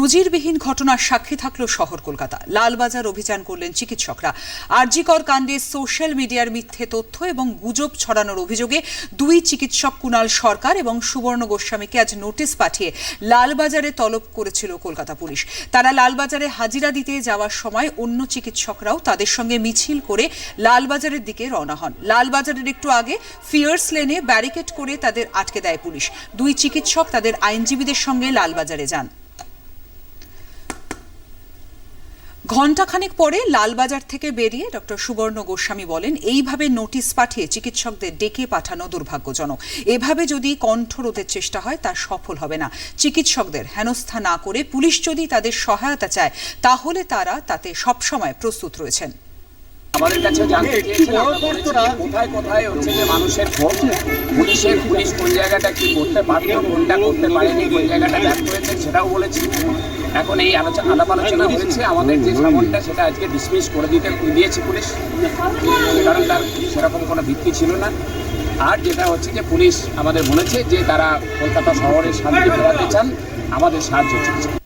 নজিরবিহীন ঘটনার সাক্ষী থাকল শহর কলকাতা। লালবাজার অভিযান করলেন চিকিৎসকরা। আরজিকর কাণ্ডে সোশ্যাল মিডিয়ার মিথ্যে তথ্য এবং গুজব ছড়ানোর অভিযোগে দুই চিকিৎসক কুণাল সরকার এবং সুবর্ণ গোস্বামীকে আজ নোটিশ পাঠিয়ে লালবাজারে তলব করেছিল কলকাতা পুলিশ। তারা লালবাজারে হাজিরা দিতে যাওয়ার সময় অন্য চিকিৎসকরাও তাদের সঙ্গে মিছিল করে লালবাজারের দিকে রওনা হন। লালবাজারের একটু আগে ফিয়ার্স লেনে ব্যারিকেড করে তাদের আটকে দেয় পুলিশ। দুই চিকিৎসক তাদের আইনজীবীদের সঙ্গে লালবাজারে যান। ঘণ্টাখানেক পরে লালবাজার থেকে বেরিয়ে ডক্টর সুবর্ণ গোস্বামী বলেন, এইভাবে নোটিশ পাঠিয়ে চিকিৎসকদের ডেকে পাঠানো দুর্ভাগ্যজনক। এভাবে যদি কণ্ঠ রোধের চেষ্টা হয়, তা সফল হবে না। চিকিৎসকদের হেনস্থা না করে পুলিশ যদি তাদের সহায়তা চায়, তাহলে তারা তাতে সবসময় প্রস্তুত রয়েছেন। আমাদের কাছে জানতে যে কোথায় কোথায় হচ্ছে যে মানুষের ভোট পুলিশের, পুলিশ কোন জায়গাটা কি করতে পারতো কোনটা করতে পারেনি, কোন জায়গাটা ব্যর্থ হয়েছে সেটাও বলেছি। এখন এই আলোচনা আলাপ আলোচনা হয়েছে। আমাদের যে সামনটা, সেটা আজকে ডিসমিস করে দিতে দিয়েছে পুলিশ। কারণ তার সেরকম কোনো ভিত্তি ছিল না। আর যেটা হচ্ছে যে পুলিশ আমাদের বলেছে যে তারা কলকাতা শহরে শান্তি ফেরাতে চান, আমাদের সাহায্য চাইছে।